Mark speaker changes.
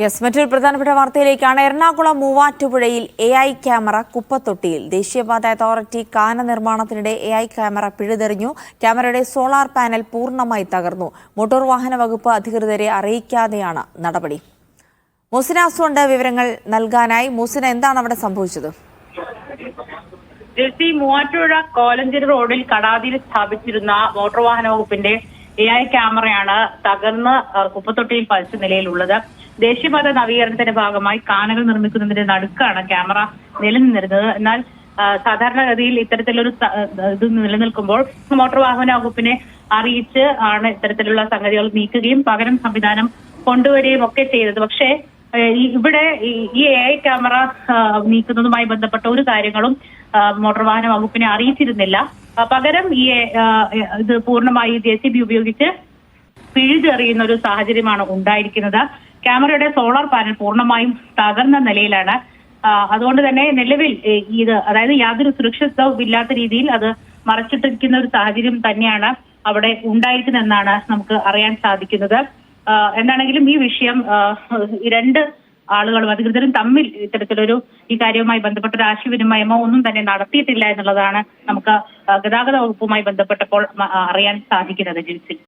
Speaker 1: Yes മറ്റൊരു പ്രധാനപ്പെട്ട വാർത്തയിലേക്കാണ്. എറണാകുളം മൂവാറ്റുപുഴയിൽ എ ഐ ക്യാമറ കുപ്പത്തൊട്ടിയിൽ. ദേശീയപാത അതോറിറ്റി കാന നിർമ്മാണത്തിനിടെ എ ഐ ക്യാമറ പിഴുതെറിഞ്ഞു. ക്യാമറയുടെ സോളാർ പാനൽ പൂർണമായി തകർന്നു. മോട്ടോർ വാഹന വകുപ്പ് അധികൃതരെ അറിയിക്കാതെയാണ് നടപടി. മുസിന അസുണ്ട് വിവരങ്ങൾ നൽകാനായി. മുസിന എന്താണ് അവിടെ സംഭവിച്ചത്?
Speaker 2: മൂവാറ്റുപുഴ കോലഞ്ചേരി റോഡിൽ കടാതിയിൽ സ്ഥാപിച്ചിരുന്ന മോട്ടോർ വാഹന വകുപ്പിന്റെ എ ഐ ക്യാമറയാണ് തകർന്ന് കുപ്പത്തൊട്ടിയിൽ പതിച്ച നിലയിലുള്ളത്. ദേശീയപാത നവീകരണത്തിന്റെ ഭാഗമായി കാനകൾ നിർമ്മിക്കുന്നതിന്റെ നടുക്കാണ് ക്യാമറ നിലനിന്നിരുന്നത്. എന്നാൽ സാധാരണഗതിയിൽ ഇത്തരത്തിലൊരു ഇത് നിലനിൽക്കുമ്പോൾ മോട്ടോർ വാഹന വകുപ്പിനെ അറിയിച്ച് ആണ് ഇത്തരത്തിലുള്ള സംഗതികൾ നീക്കുകയും പകരം സംവിധാനം കൊണ്ടുവരികയും ഒക്കെ ചെയ്തത്. പക്ഷേ ഇവിടെ ഈ- എ ഐ ക്യാമറ നീക്കുന്നതുമായി ബന്ധപ്പെട്ട ഒരു കാര്യങ്ങളും മോട്ടോർ വാഹന വകുപ്പിനെ അറിയിച്ചിരുന്നില്ല. പകരം ഈ ഇത് പൂർണമായി ജെ സി ബി ഉപയോഗിച്ച് പിഴുതെറിയുന്ന ഒരു സാഹചര്യമാണ് ഉണ്ടായിരിക്കുന്നത്. ക്യാമറയുടെ സോളാർ പാനൽ പൂർണമായും തകർന്ന നിലയിലാണ്. അതുകൊണ്ട് തന്നെ നിലവിൽ ഇത് അതായത് യാതൊരു സുരക്ഷിതവും ഇല്ലാത്ത രീതിയിൽ അത് മറച്ചിട്ടിരിക്കുന്ന ഒരു സാഹചര്യം തന്നെയാണ് അവിടെ ഉണ്ടായിരിക്കുന്നതെന്നാണ് നമുക്ക് അറിയാൻ സാധിക്കുന്നത്. എന്താണെങ്കിലും ഈ വിഷയം രണ്ട് ആളുകളും അധികൃതരും തമ്മിൽ ഇത്തരത്തിലൊരു ഈ കാര്യവുമായി ബന്ധപ്പെട്ട ഒരു ആശയവിനിമയമോ ഒന്നും തന്നെ നടത്തിയിട്ടില്ല എന്നുള്ളതാണ് നമുക്ക് ഗതാഗത വകുപ്പുമായി ബന്ധപ്പെട്ടപ്പോൾ അറിയാൻ സാധിക്കുന്നത് ജിൻസിൽ.